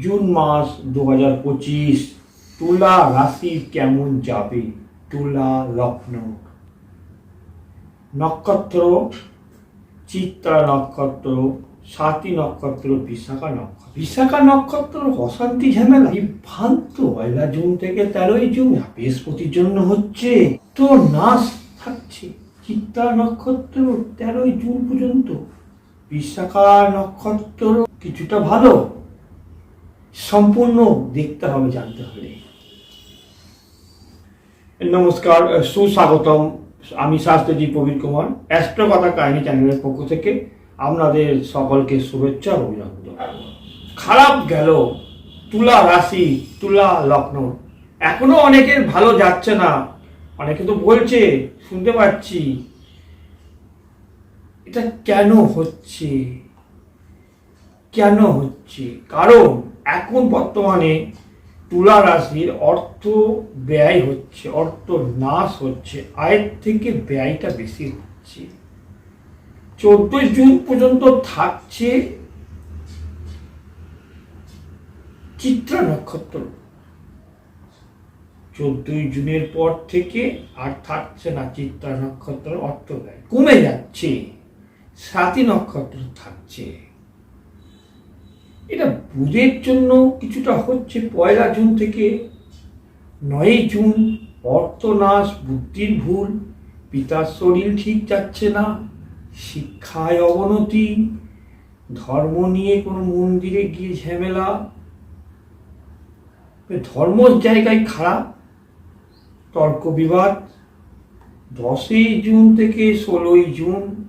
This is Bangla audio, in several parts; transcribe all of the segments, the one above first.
জুন মাস দু হাজার পঁচিশ, তুলা রাশি কেমন যাবে? তুলা, লগ্ন। নক্ষত্র, চিত্রা নক্ষত্র, সাতী নক্ষত্র, বিশাখা নক্ষত্র। বিশাখা নক্ষত্র অশান্তি ঝামেলা। বিভ্রান্ত পয়লা জুন থেকে তেরোই জুন। বৃহস্পতির জন্য হচ্ছে, তো নাশ থাকছে। চিত্রা নক্ষত্র তেরোই জুন পর্যন্ত। বিশাখা নক্ষত্র কিছুটা ভালো। সম্পূর্ণ দেখতে হবে, জানতে হবে। নমস্কার সুস্বাগতম। আমি শাস্ত্রজি প্রবীর কুমার, অ্যাস্ট্রো কথা কাহিনী চ্যানেলের পক্ষ থেকে আপনাদের সকলকে শুভেচ্ছা অভিনন্দন। খারাপ গেল, তুলা রাশি, তুলা লগ্ন। এখনও অনেকের ভালো যাচ্ছে না। অনেকে তো বলছে, শুনতে পাচ্ছি। এটা কেন হচ্ছে? কেন হচ্ছে? কারণ এখন বর্তমানে তুলা রাশির অর্থ ব্যয় হচ্ছে, অর্থ নাশ হচ্ছে, আয়ের থেকে ব্যয়টা বেশি হচ্ছে। চোদ্দই জুন পর্যন্ত থাকছে চিত্রা নক্ষত্র। চোদ্দই জুনের পর থেকে আর থাকছে না চিত্রা নক্ষত্র, অর্থ ব্যয়। কমে যাচ্ছে। সাতী নক্ষত্র থাকছে। এটা বুধের জন্য কিছুটা হচ্ছে পয়লা জুন থেকে নয়ই জুন অর্থনাশ, বুদ্ধির ভুল, পিতার শরীর ঠিক যাচ্ছে না, শিক্ষায় অবনতি, ধর্ম নিয়ে কোনো মন্দিরে গিয়ে ঝামেলা ধর্মর জায়গায় খারাপ, তর্ক বিবাদ, দশই জুন থেকে ষোলোই জুন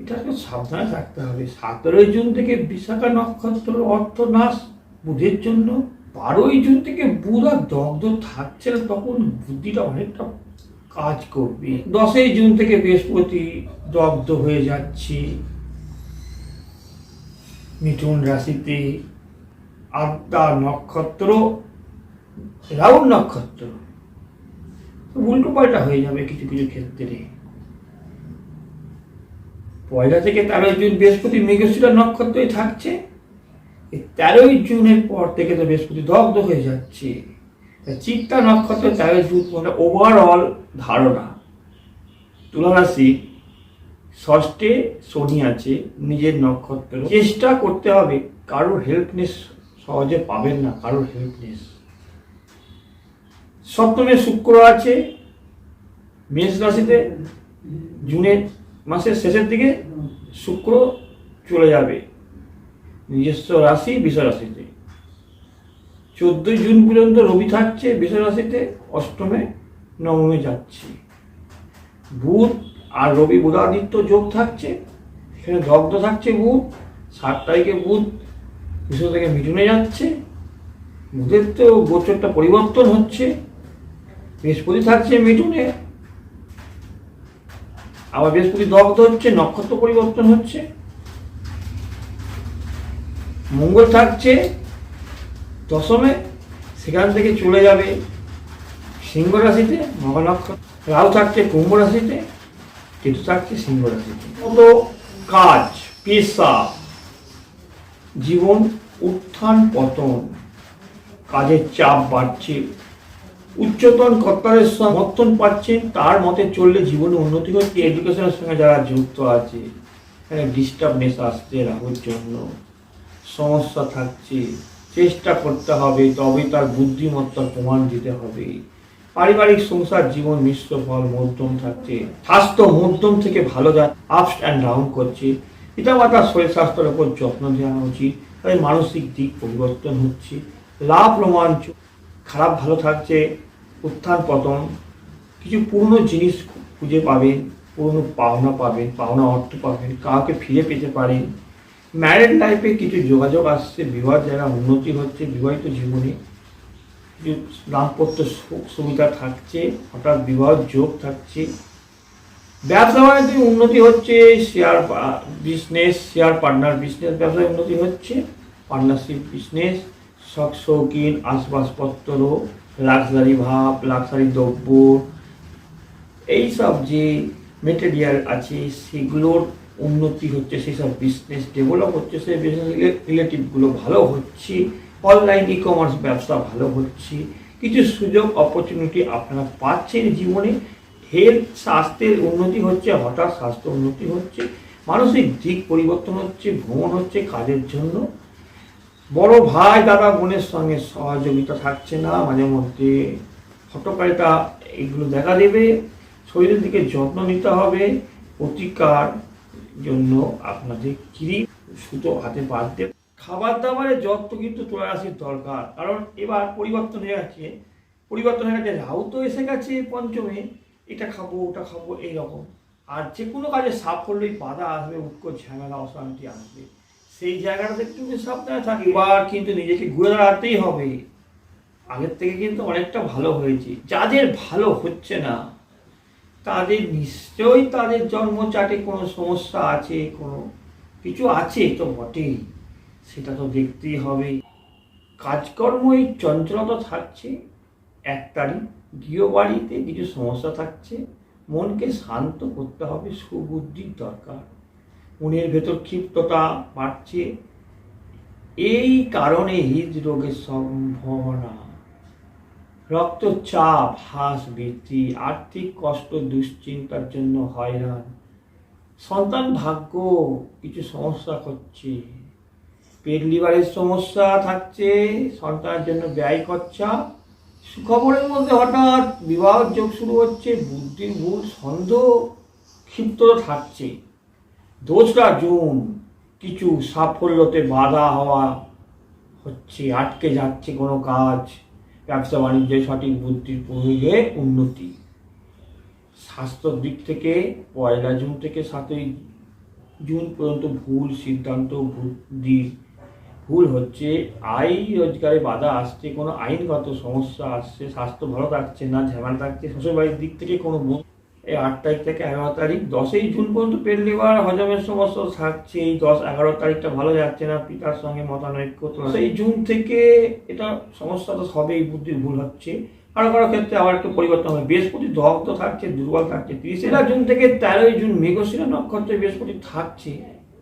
এটাকে সাবধানে থাকতে হবে। সতেরোই জুন থেকে বিশাখা নক্ষত্র অর্থনাশ বুধের জন্য, বারোই জুন থেকে বুধ আর দগ্ধ থাকছে না, তখন বুদ্ধিটা অনেকটা কাজ করবে। দশই জুন থেকে বৃহস্পতি দগ্ধ হয়ে যাচ্ছে। মিথুন রাশিতে আদ্যা নক্ষত্র রাউন্ড নক্ষত্র। উল্টো পাল্টা হয়ে যাবে কিছু কিছু ক্ষেত্রে। পয়লা থেকে তেরোই জুন বৃহস্পতি মৃগশিরা নক্ষত্রই থাকছে। তেরোই জুনের পর থেকে তো বৃহস্পতি দগ্ধ হয়ে যাচ্ছে। চিত্তা নক্ষত্র তেরোই জুন মানে ওভারঅল ধারণা। তুলা রাশি ষষ্ঠে শনি আছে, নিজের নক্ষত্র চেষ্টা করতে হবে, কারোর হেল্পনেস সহজে পাবেন না, কারোর হেল্পনেস সপ্তমে শুক্র আছে, মেষ রাশিতে, জুনের মাসের শেষের দিকে শুক্র চলে যাবে। নিজস্ব রাশি রাশিতে। চোদ্দই জুন পর্যন্ত রবি থাকছে রাশিতে, অষ্টমে, নবমে যাচ্ছে। বুধ আর রবি বুধাদিত্য যোগ থাকছে, সেখানে দগ্ধ থাকছে বুধ। সাত তারিখে বুধ বিষ থেকে মিটুনে যাচ্ছে। বুধের তো গোচরটা পরিবর্তন হচ্ছে। বৃহস্পতি থাকছে মিটুনে আবার বৃহস্পতি দগ্ধ হচ্ছে নক্ষত্র পরিবর্তন হচ্ছে। মঙ্গল থাকছে দশমে, সেখান থেকে চলে যাবে সিংহ রাশিতে মহা নক্ষত্র রাহু থাকছে কুম্ভ রাশিতে, কেতু থাকছে সিংহ রাশিতে। কত কাজ, পেশা, জীবন উত্থান পতন কাজের চাপ বাড়ছে উচ্চতন কর্তারের সমর্থন পাচ্ছেন, তার মতে চললে জীবনে উন্নতি হচ্ছে এডুকেশনের সঙ্গে যারা যুক্ত আছে, এখানে ডিস্টার্বনেস আসছে রাহুর জন্য। সমস্যা থাকছে, চেষ্টা করতে হবে তবে তার বুদ্ধিমত্তার প্রমাণ দিতে হবে। পারিবারিক সংসার জীবন মিশ্র ফল, মধ্যম থাকছে। স্বাস্থ্য মধ্যম থেকে ভালো যা আপস অ্যান্ড ডাউন করছে। পিতামাতার শরীর স্বাস্থ্যের উপর যত্ন দেওয়া উচিত। তাই মানসিক দিক পরিবর্তন হচ্ছে। লাভ রোমাঞ্চ, খারাপ ভালো থাকছে। উত্থান পতন, কিছু পুরনো জিনিস খুঁজে পাবেন, পুরনো পাওনা পাবেন, পাওনা অর্থ পাবেন, কাউকে ফিরে পেতে পারেন। ম্যারেড লাইফে কিছু যোগাযোগ আসছে, বিবাহ যারা উন্নতি হচ্ছে, বিবাহিত জীবনে কিছু দাম্পত্য সুবিধা থাকছে, হঠাৎ বিবাহ যোগ থাকছে। ব্যবসা বাণিজ্যে উন্নতি হচ্ছে share business share partner business ব্যবসায় উন্নতি হচ্ছে পার্টনারশিপ বিজনেস শখ, শৌখিন আসবাবপত্র লাক্সারি ভাব লাক্সারি দ্রব্য, এইসব যে মেটেরিয়াল আছে, সেগুলোর উন্নতি হচ্ছে সেই সব বিজনেস ডেভেলপ হচ্ছে সেই বিজনেস রিলেটিভগুলো ভালো হচ্ছে অনলাইন ই কমার্স ব্যবসা ভালো হচ্ছে, কিছু সুযোগ অপরচুনিটি আপনারা পাচ্ছেন জীবনে হেলথ স্বাস্থ্যের উন্নতি হচ্ছে, হঠাৎ স্বাস্থ্য উন্নতি হচ্ছে, মানসিক দিক পরিবর্তন হচ্ছে, ভ্রমণ হচ্ছে কাজের জন্য। বড় ভাই দাদা বোনের সঙ্গে সহযোগিতা থাকছে না, মাঝে মধ্যে হটকারিতা এগুলো দেখা দেবে। শরীরের দিকে যত্ন নিতে হবে, প্রতিকার জন্য আপনাদের কিরি সুতো হাতে বাঁধতে। খাবার দাবারের যত্ন কিন্তু তোলা রাশির দরকার, কারণ এবার পরিবর্তন হয়ে গেছে। পরিবর্তন হয়ে গেছে, রাহু তো এসে গেছে পঞ্চমে, এটা খাব, ওটা খাব, এইরকম। আর যে কোনো কাজে সাফল্যই বাধা আসবে, উৎকট ঝামেলা, অশান্তি আসবে। সেই জায়গাটাতে কিন্তু সাবধানে থাকি এবার কিন্তু নিজেকে ঘুরে দাঁড়াতেই হবে। আগের থেকে কিন্তু অনেকটা ভালো হয়েছে। যাদের ভালো হচ্ছে না, তাদের নিশ্চয়ই তাদের জন্মচাটে কোনো সমস্যা আছে, কোনো কিছু আছে তো বটেই। সেটা তো দেখতেই হবে। কাজকর্ম এই চঞ্চলতা থাকছে। এক তারিখ গৃহবাড়িতে কিছু সমস্যা থাকছে। মনকে শান্ত করতে হবে। সুবুদ্ধির দরকার। মনের ভেতর ক্ষিপ্ততা বাড়ছে। এই কারণে হৃদরোগের সম্ভাবনা। রক্তচাপ হ্রাস বৃদ্ধি, আর্থিক কষ্ট, দুশ্চিন্তার জন্য হয়রান। সন্তান ভাগ্য কিছু সমস্যা হচ্ছে পেট লিভারের সমস্যা থাকছে, সন্তানের জন্য ব্যয় খরচা। সুখবরের মধ্যে হঠাৎ বিবাহ যোগ শুরু হচ্ছে, বুদ্ধির ভুল সন্দেহ ক্ষিপ্ত থাকছে। দোসরা জুন কিছু সাফল্যতে বাধা হওয়া হচ্ছে, আটকে যাচ্ছে কোনো কাজ, ব্যবসা বাণিজ্যে, সঠিক বুদ্ধির প্রয়োগে উন্নতি। স্বাস্থ্যর দিক থেকে পয়লা জুন থেকে সাতই জুন পর্যন্ত ভুল সিদ্ধান্ত, বুদ্ধি ভুল হচ্ছে। আয় রোজগারে বাধা আসছে, কোনো আইনগত সমস্যা আসছে, স্বাস্থ্য ভালো থাকছে না, ঝামেলা থাকছে, শ্বশুরবাড়ির দিক থেকে কোনো এই আট তারিখ থেকে এগারো তারিখ, দশই জুন পর্যন্ত পেট লিভার হজমের সমস্যা থাকছে এই দশ, এগারো তারিখটা ভালো যাচ্ছে না, পিতার সঙ্গে মতানৈক্য। তো সেই জুন থেকে এটা সমস্যা তো হবেই বুদ্ধির ভুল হচ্ছে। কারও কারও ক্ষেত্রে আবার একটু পরিবর্তন হবে। বৃহস্পতি দগ্ধ থাকছে, দুর্বল থাকছে, তিরিশে জুন থেকে তেরোই জুন মেঘশিরা নক্ষত্রে বৃহস্পতি থাকছে।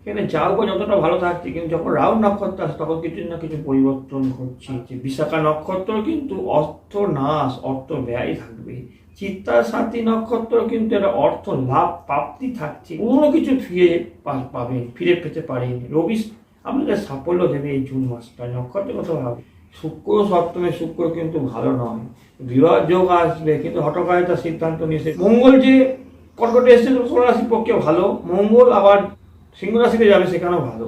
এখানে যাও যতটা ভালো থাকছে, কিন্তু যখন রাহু নক্ষত্র আসে, তখন কিছু না কিছু পরিবর্তন ঘটছে। বিশাখা নক্ষত্র কিন্তু অর্থ নাশ অর্থ ব্যয় থাকবে। চিত্তা সাথী নক্ষত্র কিন্তু একটা অর্থ লাভ, প্রাপ্তি থাকছে। কোনো কিছু ফিরে পাবেন ফিরে পেতে পারেন। রবি আপনাদের সাফল্য দেবে এই জুন মাসটা নক্ষত্রগত ভাবে। শুক্র, সপ্তমে শুক্র কিন্তু ভালো নয়। বিবাহ যোগ আসবে, কিন্তু হটকারিতা সিদ্ধান্ত নিয়েছে। মঙ্গল যে কর্কটে এসেছে রাশির পক্ষে ভালো। মঙ্গল আবার সিংহ রাশিতে যাবে, সেখানেও ভালো।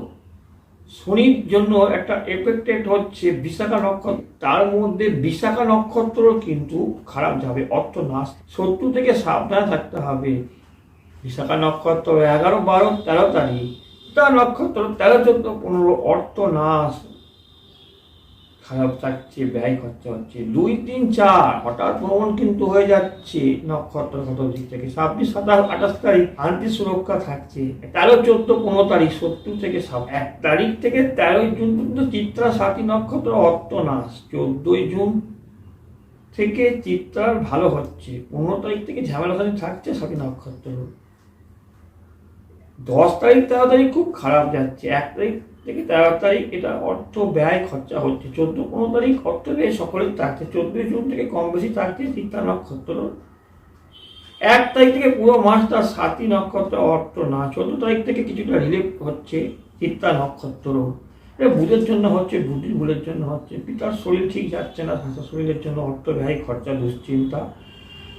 শনির জন্য একটা এফেক্টেড হচ্ছে বিশাখা নক্ষত্র। তার মধ্যে বিশাখা নক্ষত্র কিন্তু খারাপ যাবে, অর্থ নাশ। শত্রু থেকে সাবধানে থাকতে হবে। বিশাখা নক্ষত্র এগারো, বারো, তেরো তারিখ। তার নক্ষত্র তেরো, চোদ্দ, পনেরো, অর্থ নাশ। খারাপ থাকছে ব্যয় খরচা হচ্ছে। দুই, তিন, চার, হঠাৎ ভ্রমণ কিন্তু হয়ে যাচ্ছে। নক্ষত্রগত দিক থেকে ছাব্বিশ সাতাশ আঠাশ তারিখ শান্তি সুরক্ষা থাকছে। তেরো, চোদ্দ, পনেরো তারিখ সত্তর থেকে এক তারিখ থেকে তেরোই জুন পর্যন্ত চিত্রা সাতী নক্ষত্র অর্থনাশ। চোদ্দই জুন থেকে চিত্রার ভালো হচ্ছে। পনেরো তারিখ থেকে ঝামেলা সাথে থাকছে সাতী নক্ষত্র। দশ তারিখ, তেরো তারিখ খুব খারাপ যাচ্ছে। এক তারিখ থেকে তেরো তারিখ এটা অর্থ ব্যয় খরচা হচ্ছে। চোদ্দ পনেরো তারিখ অর্থ ব্যয় সকলেই থাকছে। চোদ্দই জুন থেকে কম বেশি থাকছে চিত্তা নক্ষত্র। এক তারিখ থেকে পুরো মাসটা সাতই নক্ষত্র অর্থ না। চোদ্দ তারিখ থেকে কিছুটা রিলিফ হচ্ছে চিত্তা নক্ষত্র। এটা বুধের জন্য হচ্ছে বুদ্ধির ভুলের জন্য হচ্ছে। পিতার শরীর ঠিক যাচ্ছে না স্বাস্থ্য শরীরের জন্য অর্থ ব্যয় খরচা দুশ্চিন্তা।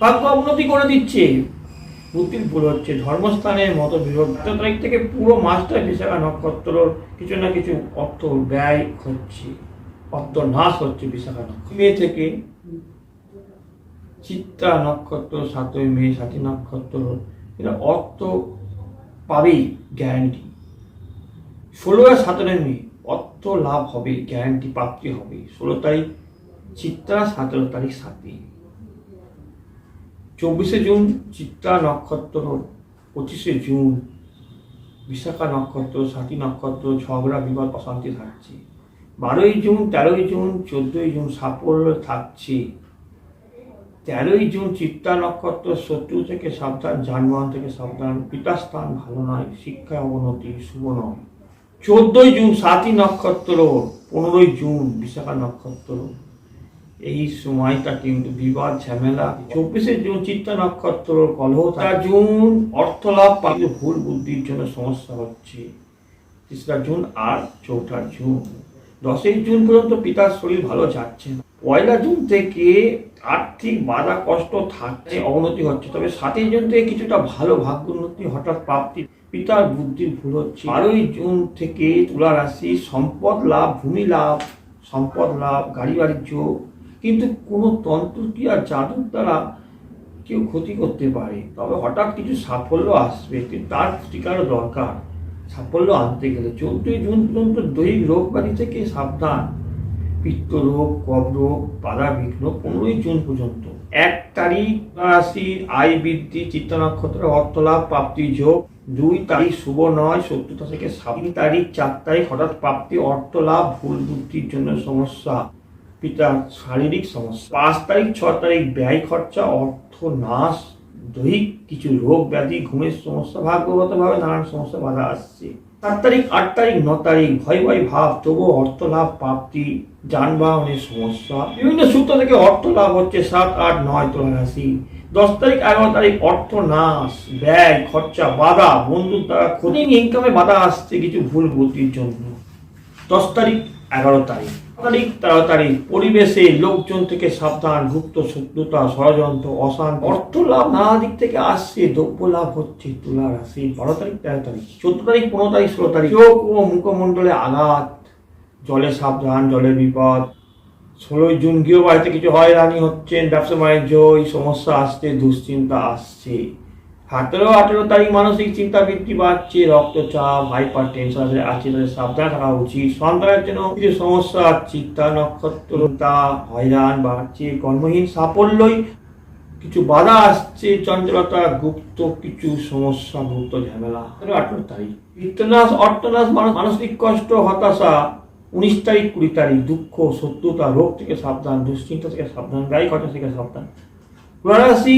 ভাগ্য উন্নতি করে দিচ্ছে। বুদ্ধির ভুল হচ্ছে। ধর্মস্থানের মতো বিরোধ তেরো তারিখ থেকে পুরো মাসটা বিশাখা নক্ষত্রর কিছু না কিছু অর্থ ব্যয় হচ্ছে অর্থ নাশ হচ্ছে বিশাখা নক্ষত্র। মে থেকে চিত্রা নক্ষত্র, সাতই মে, সাতী নক্ষত্র এটা অর্থ পাবেই গ্যারান্টি ষোলো আর সতেরোই মে, অর্থ লাভ হবে গ্যারান্টি প্রাপ্তি হবে। ষোলো তারিখ চিত্রা, সতেরো তারিখ সাতই চব্বিশে জুন চিত্রা নক্ষত্র, পঁচিশে জুন বিশাখা নক্ষত্র সাতী নক্ষত্র, ঝগড়া, বিবাদ, অশান্তি থাকছে। বারোই জুন, তেরোই জুন, চোদ্দোই জুন সাফল্য থাকছে। তেরোই জুন চিত্তা নক্ষত্র শত্রু থেকে সাবধান, যানবাহন থেকে সাবধান পিতাস্থান ভালো নয়, শিক্ষায় অবনতি, শুভ নয়। চোদ্দই জুন সাতই নক্ষত্র, পনেরোই জুন বিশাখা নক্ষত্র। এই সময়টা কিন্তু বিবাদ, ঝামেলা। চব্বিশে জুন চিত্তা নক্ষত্র কলহ, তেরো জুন অর্থলাভ কিন্তু ভুল বুদ্ধির জন্য সমস্যা হচ্ছে। তেসরা জুন আর চৌঠা জুন। দশই জুন পর্যন্ত পিতার শরীর ভালো যাচ্ছে না। পয়লা জুন থেকে আর্থিক বাধা, কষ্ট থাকছে, অবনতি হচ্ছে। তবে সাতই জুন থেকে কিছুটা ভালো ভাগ্য উন্নতি হঠাৎ প্রাপ্তি। পিতার বুদ্ধির ভুল হচ্ছে। বারোই জুন থেকে তুলা রাশি, সম্পদ লাভ, ভূমি লাভ, সম্পদ লাভ, গাড়ি বাড়ির যোগ কিন্তু কোনো ক্রিয়া জাদুর দ্বারা কেউ ক্ষতি করতে পারে? তবে হঠাৎ কিছু সাফল্য আসবে তার প্রতিকারও দরকার। সাফল্য আনতে গেলে চোদ্দই জুন পর্যন্ত দৈহিক রোগ ব্যাধি থেকে সাবধান। পিত্ত রোগ কব রোগ, বাধা বিঘ্ন পনেরোই জুন পর্যন্ত। এক তারিখ রাশি, আয় বৃদ্ধি চিত্তা নক্ষত্র অর্থলাভ, প্রাপ্তি যোগ। দুই তারিখ শুভ নয়, শত্রুতা থেকে সাত তারিখ, চার তারিখ হঠাৎ প্রাপ্তি, অর্থলাভ, ভুল বুদ্ধির জন্য সমস্যা। পিতার শারীরিক সমস্যা। পাঁচ তারিখ, ছ তারিখ ব্যয় খরচা, অর্থ নাশ, দৈহিক কিছু রোগ ব্যাধি, ঘুমের সমস্যা, ভাগ্যগতভাবে নানান সমস্যা বাধা আসছে। সাত তারিখ, আট তারিখ, ন তারিখ, ভয় ভয় ভাব, তবুও অর্থ লাভ প্রাপ্তি, যানবাহনের সমস্যা। বিভিন্ন সূত্র থেকে অর্থ লাভ হচ্ছে সাত, আট, নয় তোলা রাশি দশ তারিখ, এগারো তারিখ, অর্থ নাশ, ব্যয়, খরচা বাধা, বন্ধুর দ্বারা ক্ষতি ইনকামে বাধা আসছে, কিছু ভুল বুদ্ধির জন্য। দশ তারিখ, এগারো তারিখ। তারিখ তাড়াতাড়ি পরিবেশে লোকজন থেকে সাবধান, গুপ্ত শত্রুতা, ষড়যন্ত্র, অশান্ত। অর্থ লাভ নানা দিক থেকে আসছে, দ্রব্য লাভ হচ্ছে, তুলা রাশি। বারো তারিখ, তেরো তারিখ, চোদ্দ তারিখ, পনেরো তারিখ, ষোলো তারিখ। চোখ ও মুখমণ্ডলে আঘাত, জলে সাবধান জলের বিপদ। ষোলোই জুন গৃহ বাড়িতে কিছু হয়রানি হচ্ছেন, ব্যবসা বাণিজ্য, এই সমস্যা আসছে, দুশ্চিন্তা আসছে। সতেরো আঠেরো তারিখ মানসিক চিন্তা বৃদ্ধি বাড়ছে রক্তচাপ হাইপার টেনশন আছে তাদের সাবধান থাকা উচিত। সন্তানের জন্য কিছু সমস্যা চিন্তা নক্ষত্রতা হয়রান বাড়ছে, কর্মহীন, সাফল্যই কিছু বাধা আসছে, চঞ্চলতা, গুপ্ত কিছু সমস্যা, গুপ্ত ঝামেলা। আঠেরো তারিখ। বিত্তনাশ অর্থনাশ মানসিক কষ্ট, হতাশা, উনিশ তারিখ, কুড়ি তারিখ, দুঃখ, শত্রুতা, রোগ থেকে সাবধান, দুশ্চিন্তা থেকে সাবধান খরচা থেকে সাবধান। তুলারাশি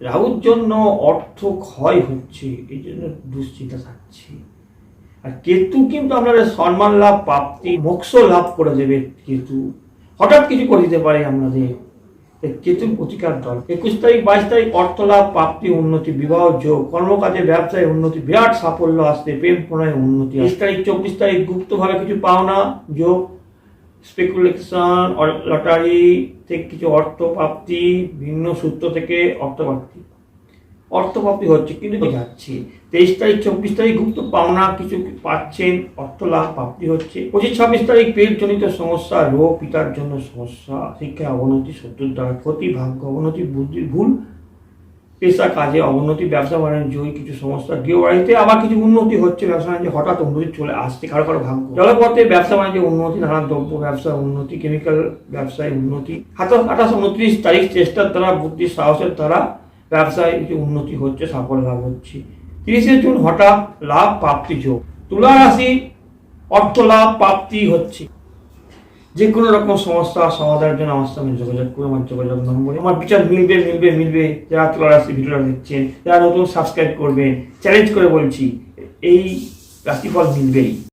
রাহুর জন্য অর্থ ক্ষয় হচ্ছে, এই জন্য দুশ্চিন্তা থাকছে। আর কেতু কিন্তু আপনাদের সম্মান লাভ, প্রাপ্তি, মোক্ষ লাভ করে দেবে কেতু। হঠাৎ কিছু করে দিতে পারে আপনাদের কেতুর প্রতিকার দল। একুশ তারিখ, বাইশ তারিখ, অর্থ লাভ, প্রাপ্তি, উন্নতি, বিবাহ, যোগ, কর্মকাজে, ব্যবসায় উন্নতি, বিরাট সাফল্য আসতে, প্রেম প্রণয় উন্নতি তেইশ তারিখ, চব্বিশ তারিখ, গুপ্তভাবে কিছু পাওনা, যোগ স্পেকুলেশন লটারি থেকে কিছু অর্থ প্রাপ্তি ভিন্ন সূত্র থেকে অর্থপ্রাপ্তি। অর্থপ্রাপ্তি অর্থ প্রাপ্তি হচ্ছে কিন্তু যাচ্ছে তেইশ তারিখ চব্বিশ তারিখ গুপ্ত পাওনা কিছু পাচ্ছেন অর্থ লাভ প্রাপ্তি হচ্ছে। পঁচিশ ছাব্বিশ তারিখ পেটজনিত সমস্যা রোগ পিতার জন্য সমস্যা শিক্ষায় অবনতি শত্রুর দ্বারা ক্ষতি ভাগ্য অবনতি বুদ্ধির ভুল পেশা, কাজে অবনতি, ব্যবসা, বাণিজ্য কিছু সমস্যা গৃহ বাড়িতে আবার কিছু উন্নতি হচ্ছে ব্যবসা বাণিজ্যে, হঠাৎ উন্নতি চলে আসছে, কারও কারও ভাগ্য। জলপথে ব্যবসা বাণিজ্যে উন্নতি, নানান দ্রব্য ব্যবসা, উন্নতি কেমিক্যাল ব্যবসায় উন্নতি। আঠাশ উনত্রিশ তারিখ চেষ্টার দ্বারা বুদ্ধি সাহসের দ্বারা ব্যবসায় কিছু উন্নতি হচ্ছে, সাফল্য লাভ হচ্ছে। তিরিশে জুন হঠাৎ লাভ প্রাপ্তি যোগ। তুলা রাশি অর্থ লাভ প্রাপ্তি হচ্ছে। যে কোনো রকম সমস্যা, সমাধানের জন্য আমার সঙ্গে যোগাযোগ করে আমার যোগাযোগ নম্বরে। আমার বিচার মিলবে মিলবে মিলবে। যারা তোলার রাশি ভিডিওটা দেখছেন, যারা নতুন সাবস্ক্রাইব করবেন চ্যালেঞ্জ করে বলছি, এই রাশিফল মিলবেই।